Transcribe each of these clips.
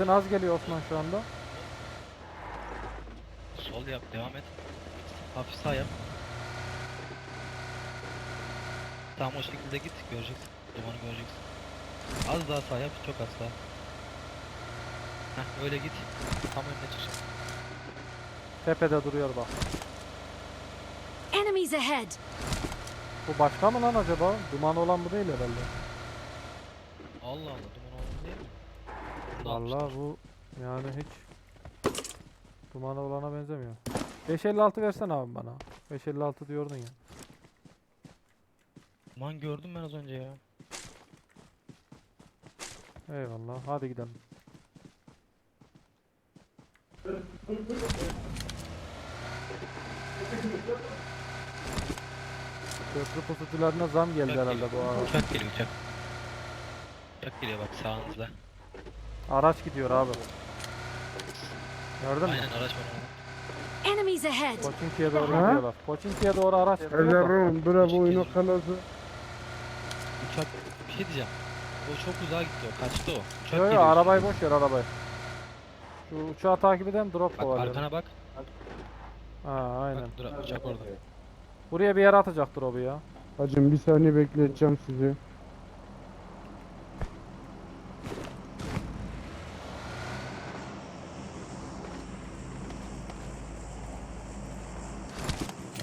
Sesin az geliyor Osman şu anda. Sol yap, devam et. Hafif sağ yap. Tamam o şekilde git, göreceksin. Dumanı göreceksin. Az daha sağ yap, çok az sağ. Heh, öyle git. Tam önüne çıkacak. Tepede duruyor bak. Enemies ahead! Bu başka mı lan acaba? Duman olan bu değil herhalde. Allah Allah, duman oldu değil mi? Vallahi bu yani hiç duman olana benzemiyor. 556 versene abi bana. 556 diyordun ya. Duman gördüm ben az önce ya. Eyvallah. Hadi gidelim. Köprü pusucularına zam geldi Uçak herhalde bu ara. Uçak geliyor uçak. Uçak geliyor bak sağınızda. Araç gidiyor abi. Gördün mü? Aynen araç var. Enemies ahead! Poçinki'ye doğru Ha? gidiyorlar. Poçinki'ye doğru araç gidiyor. da. Teşekkür bu oyunu kalası. Uçak bir şey diyeceğim. O çok uzağa gitti o. Kaçtı o. Uçak Yo yo geliyor arabayı boş ver arabayı. Şu uçağı takip eden drop Bak kovalıyor. arkana bak. Ha aynen. Bak dur, uçak orada. Buraya bir yere atacak drop'u ya. Hacım bir saniye bekleteceğim sizi.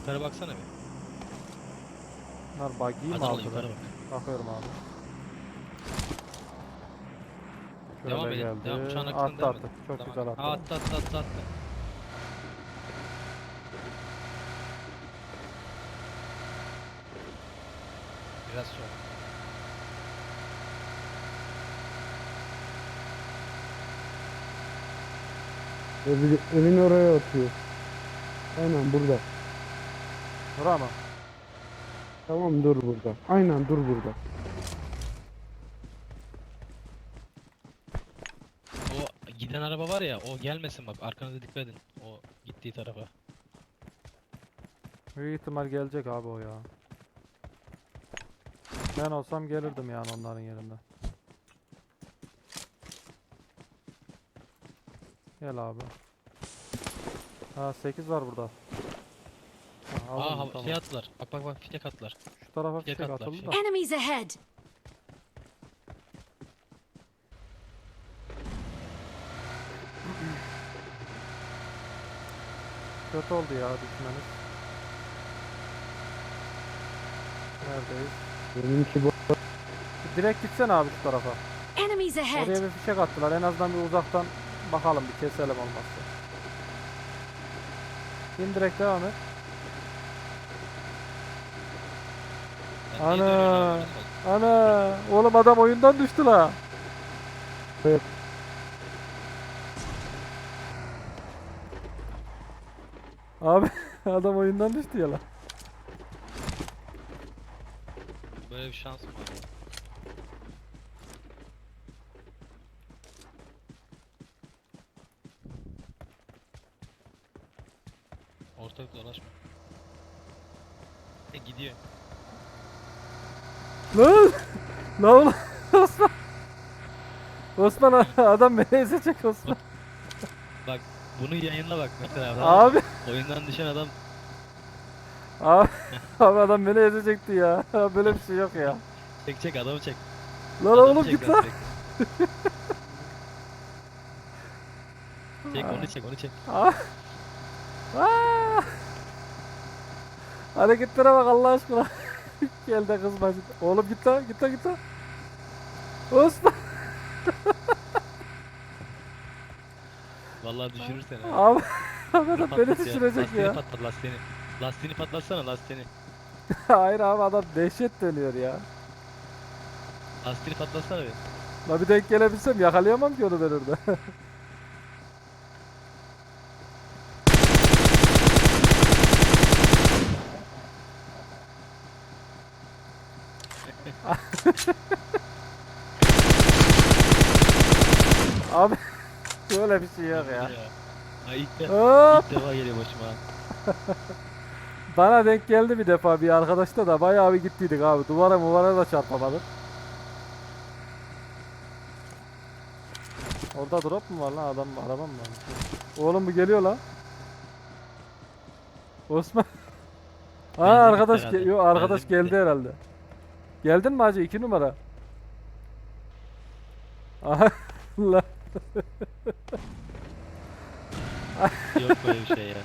Yukarı baksana bir. Bunlar buggy mi Adanalı aldılar? yukarı bak. Bakıyorum abi. Devam Şöyle edin. geldi. Devam. Uçağın akısına attı devam attı. edin. Çok Tamam. güzel attı. Aa, attı attı attı attı. Biraz sonra. Evi, evin oraya atıyor. Aynen burada. Bura mı? Tamam dur burada. Aynen dur burada. O giden araba var ya o gelmesin bak arkanıza dikkat edin. O gittiği tarafa. Büyük ihtimal gelecek abi o ya. Ben olsam gelirdim yani onların yerinde. Gel abi. Ha 8 var burada. Aa hava- tamam. şey attılar. Bak bak bak fişek attılar. Şu tarafa fişek fişek attılar, atıldı da. Enemies ahead! Kötü oldu ya düşmeniz. Neredeyiz? Benimki bu. Direkt gitsene abi şu tarafa. Enemies ahead! Oraya bir fişek attılar. En azından bir uzaktan bakalım bir keselim olmazsa. İn direkt devam et. Sen niye Ana. Ana oğlum adam oyundan düştü la. Evet. Abi adam oyundan düştü ya la. Böyle bir şansım var. ya. Ortalık dolaşma. E gidiyor. Lan! Lan Osman. Osman adam beni ezecek Osman. Bak bunu yayınla bak mesela. Abi Oyundan düşen adam abi, abi adam beni ezecekti ya. Böyle bir şey yok ya. çek çek adamı çek. Lan Adamı oğlum çek git lan, lan. Çek. Çek onu çek onu çek. Aa! Aa! Hareketlere bak Allah aşkına. Gel de kızma. Oğlum git lan git lan git lan. Osman. Vallahi düşürür seni. ha. Abi, abi adam Patlat beni ya, düşürecek lastiğini ya. patlat lastiğini. Lastiğini patlatsana lastiğini. Hayır abi adam dehşet dönüyor ya. Lastiğini patlatsana bir. La bir denk gelebilsem yakalayamam ki onu ben orada. abi böyle bir şey yok ya. Ha, ilk, de, Hop! ilk defa geliyor başıma. Bana denk geldi bir defa bir arkadaşta da bayağı bir gittiydik abi. Duvara muvara da çarpamadık. Orada drop mu var lan adam mı araba mı var? Oğlum bu geliyor lan. Osman. Aa arkadaş herhalde. geliyor arkadaş geldi herhalde. Geldin mi hacı 2 numara? Aha la. Yok böyle bir şey ya.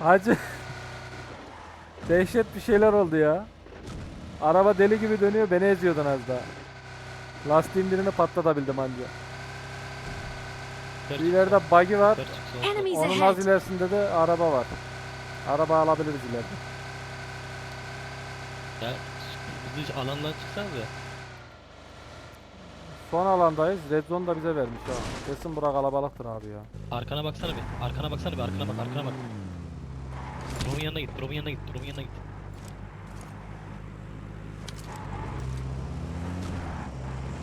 Hacı. Dehşet bir şeyler oldu ya. Araba deli gibi dönüyor beni eziyordun az daha. Lastiğin birini patlatabildim anca. Çık, ileride buggy var. Onun az ilerisinde de araba var. Araba alabiliriz ileride. Ya hızlı alandan çıksanız ya. Son alandayız. Red Zone da bize vermiş ha. Kesin bura kalabalıktır abi ya. Arkana baksana bir. Arkana baksana bir. Arkana bak. Arkana bak. Drop'un yanına git. Drop'un yanına git. Drop'un yanına git.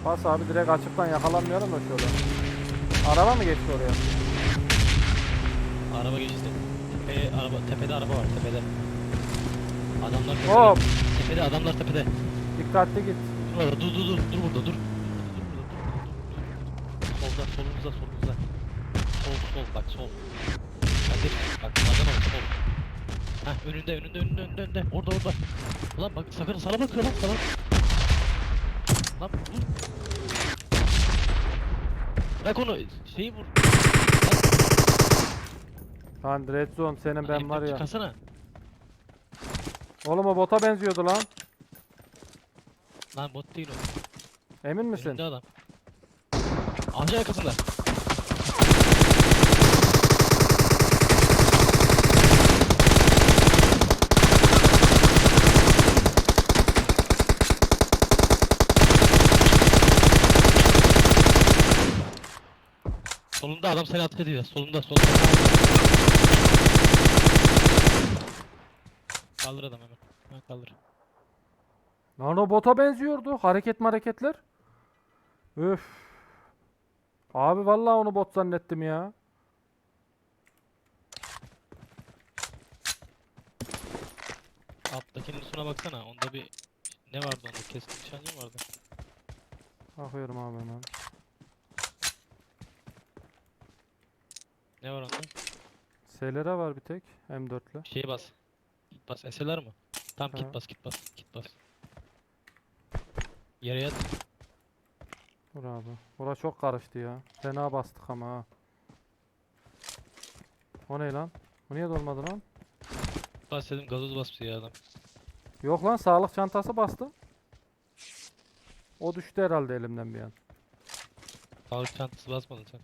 Bas abi direkt açıktan yakalanmayalım da şöyle. Araba mı geçti oraya? Araba geçti. Tepeye araba. Tepede araba var. Tepede. Adamlar. Hop! Tepede adamlar tepede. Dikkatli git. Dur orada. Dur dur dur. Dur burada. Dur. Solda. Solunuzda. Solunuzda. Sol sol. Bak sol. Hadi. Bak adam al. Sol. Heh önünde önünde önünde önünde önünde. Orada orada. Ulan bak sakın sana bakıyor lan sana. Lan dur. Bırak onu. Şeyi vur. Lan Red Zone senin ben M4 var ya. Çıkarsana. Oğlum o bota benziyordu lan. Lan bot değil o. Emin misin? Önünde adam. Ağacın arkasında. Solunda adam seni ateş ediyor. Solunda solunda. Kaldır adam hemen. Ha, kaldır. Lan o bota benziyordu. Hareket hareketler. Üf. Abi vallahi onu bot zannettim ya. Alttakinin üstüne baksana. Onda bir ne vardı onda? Keskin nişancı mı vardı? Bakıyorum abi hemen. Ne var onda? SLR var bir tek. M4'lü. Şeye bas. Bas. SLR mı? Tamam Ha. git bas git bas. Bas. Yere yat. Dur abi. Bura çok karıştı ya. Fena bastık ama ha. O ne lan? Bu niye dolmadı lan? Bas dedim gazoz bas ya adam. Yok lan sağlık çantası bastım. O düştü herhalde elimden bir an. Sağlık çantası basmadın sen.